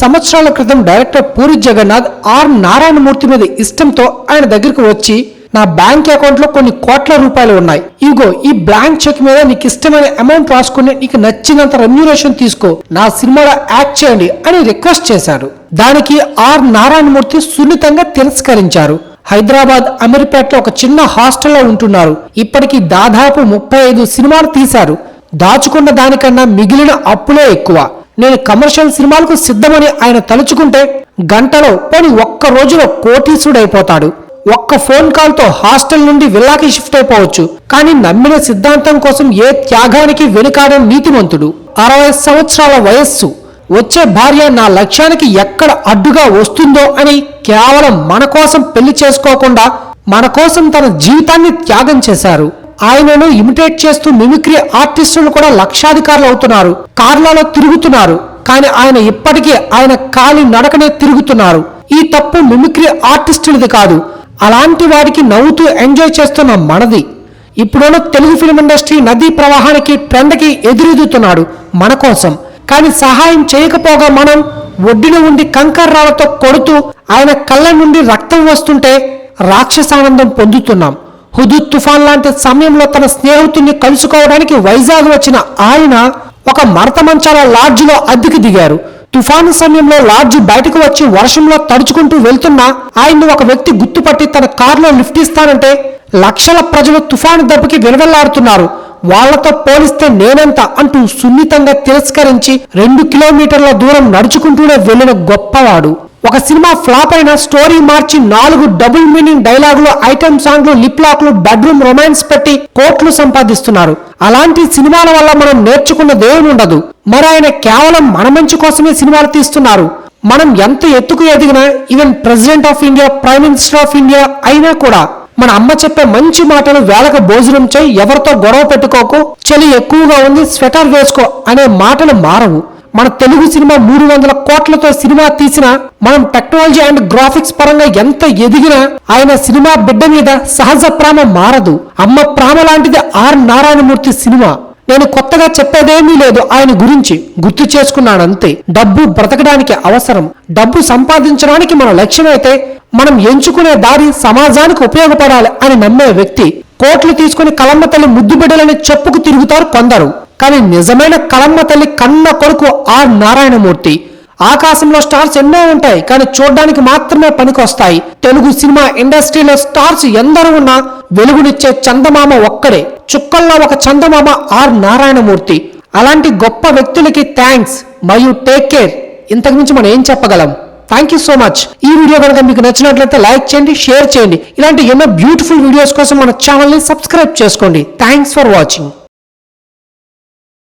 సంవత్సరాల క్రితం director Puri Jagannadh R Narayanamurthy మీద ఇష్టంతో ఆయన దగ్గరికి వచ్చి నా బ్యాంక్ అకౌంట్లో కొన్ని కోట్ల రూపాయలు ఉన్నాయి. ఇగో ఈ బ్లాంక్ చెక్ మీద నీకు ఇష్టమైన అమౌంట్ రాసుకుని నీకు నచ్చినంత రెమ్యూరేషన్ తీసుకో. నా సినిమాలో యాక్ట్ చేయండి అని రిక్వెస్ట్ చేశారు. దానికి ఆర్ నారాయణమూర్తి సున్నితంగా తిరస్కరించారు. హైదరాబాద్ అమీర్పేటలో ఒక చిన్న హాస్టల్లో ఉంటున్నారు. ఇప్పటికి దాదాపు ముప్పై ఐదు సినిమాలు తీశారు. దాచుకున్న దానికన్నా మిగిలిన అప్పులే ఎక్కువ. నేను కమర్షియల్ సినిమాలకు సిద్ధమని ఆయన తలుచుకుంటే గంటలో పోని ఒక్క రోజులో కోటీసుడైపోతాడు ఒక్క ఫోన్ కాల్తో హాస్టల్ నుండి విల్లాకి షిఫ్ట్ అయిపోవచ్చు. కానీ నమ్మిన సిద్ధాంతం కోసం ఏ త్యాగానికి వెనుకాడని నీతిమంతుడు? అరవై సంవత్సరాల వయస్సు వచ్చే భార్య నా లక్ష్యానికి ఎక్కడ అడ్డుగా వస్తుందో అని కేవలం మన కోసం పెళ్ళి చేసుకోకుండా మన కోసం తన జీవితాన్ని త్యాగం చేశారు. ఆయనను ఇమిటేట్ చేస్తూ మిమిక్రీ ఆర్టిస్టులు కూడా లక్షాధికారులు అవుతున్నారు. కార్లలో తిరుగుతున్నారు. కానీ ఆయన ఇప్పటికీ ఆయన కాలి నడకనే తిరుగుతున్నారు. ఈ తప్పు మిమిక్రీ ఆర్టిస్టులది కాదు. అలాంటి వాడికి నవ్వుతూ ఎంజాయ్ చేస్తున్న మనది. ఇప్పుడున్న తెలుగు ఫిల్మ్ ఇండస్ట్రీ నదీ ప్రవాహానికి ట్రెండ్కి ఎదురెదుతున్నాడు మన కోసం. కానీ సహాయం చేయకపోగా మనం ఒడ్డున ఉండి కంకర్రాలతో కొడుతూ ఆయన కళ్ళ నుండి రక్తం వస్తుంటే రాక్షసానందం పొందుతున్నాం. హుదూద్ తుఫాన్ లాంటి సమయంలో తన స్నేహితుడిని కలుసుకోవడానికి వైజాగ్ వచ్చిన ఆయన ఒక మరత మంచాల లాడ్జిలో అద్దెకి దిగారు. తుఫాను సమయంలో లాడ్జి బయటకు వచ్చి వర్షంలో తడుచుకుంటూ వెళ్తున్న ఆయన్ను ఒక వ్యక్తి గుర్తుపట్టి తన కారులో లిఫ్ట్ ఇస్తానంటే లక్షల ప్రజలు తుఫాను దెబ్బకి విలవెల్లాడుతున్నారు. వాళ్ళతో పోలిస్తే నేనెంత అంటూ సున్నితంగా తిరస్కరించి రెండు కిలోమీటర్ల దూరం నడుచుకుంటూనే వెళ్ళిన గొప్పవాడు. ఒక సినిమా ఫ్లాప్ అయిన స్టోరీ మార్చి నాలుగు డబుల్ మీనింగ్ డైలాగులు ఐటమ్ సాంగ్లు లిప్ లాక్లు బెడ్రూమ్ రొమాన్స్ పెట్టి కోట్లు సంపాదిస్తున్నారు. అలాంటి సినిమాల వల్ల మనం నేర్చుకున్నది ఏమి ఉండదు. మరి ఆయన కేవలం మన మంచి కోసమే సినిమాలు తీస్తున్నారు. మనం ఎంత ఎత్తుకు ఎదిగినా even president of India prime minister of India అయినా కూడా మన అమ్మ చెప్పే మంచి మాటలు వేళకు భోజనం చేయి ఎవరితో గొడవ పెట్టుకోకు చలి ఎక్కువగా ఉంది స్వెటర్ వేసుకో అనే మాటలు మారవు. మన తెలుగు సినిమా మూడు వందల కోట్లతో సినిమా తీసినా మనం టెక్నాలజీ అండ్ గ్రాఫిక్స్ పరంగా ఎంత ఎదిగినా ఆయన సినిమా బిడ్డ మీద సహజ ప్రేమ మారదు. అమ్మ ప్రేమ లాంటిది ఆర్ నారాయణమూర్తి సినిమా. నేను కొత్తగా చెప్పేదేమీ లేదు ఆయన గురించి. గుర్తు చేసుకున్నానంతే డబ్బు బ్రతకడానికి అవసరం. డబ్బు సంపాదించడానికి మన లక్ష్యమైతే మనం ఎంచుకునే దారి సమాజానికి ఉపయోగపడాలి అని నమ్మే వ్యక్తి. కోట్లు తీసుకుని కలమ్మ తల్లి ముద్దు బిడ్డలని చెప్పుకు తిరుగుతారు కొందరు. కానీ నిజమైన కలమ్మ తల్లి కన్న కొడుకు ఆర్ నారాయణమూర్తి. ఆకాశంలో స్టార్స్ ఎన్నో ఉంటాయి కానీ చూడడానికి మాత్రమే పనికొస్తాయి. తెలుగు సినిమా ఇండస్ట్రీలో స్టార్స్ ఎందరూ ఉన్నా వెలుగునిచ్చే చందమామ ఒక్కడే. చుక్కల్లో ఒక చందమామ ఆర్ నారాయణమూర్తి. అలాంటి గొప్ప వ్యక్తులకి థ్యాంక్స్ మరియు టేక్ కేర్ ఇంతకుమించి మనం ఏం చెప్పగలం? థ్యాంక్ యూ సో మచ్ ఈ వీడియో కనుక మీకు నచ్చినట్లయితే లైక్ చేయండి షేర్ చేయండి. ఇలాంటి ఎన్నో బ్యూటిఫుల్ వీడియోస్ కోసం మన ఛానల్ని సబ్స్క్రైబ్ చేసుకోండి. Thanks for watching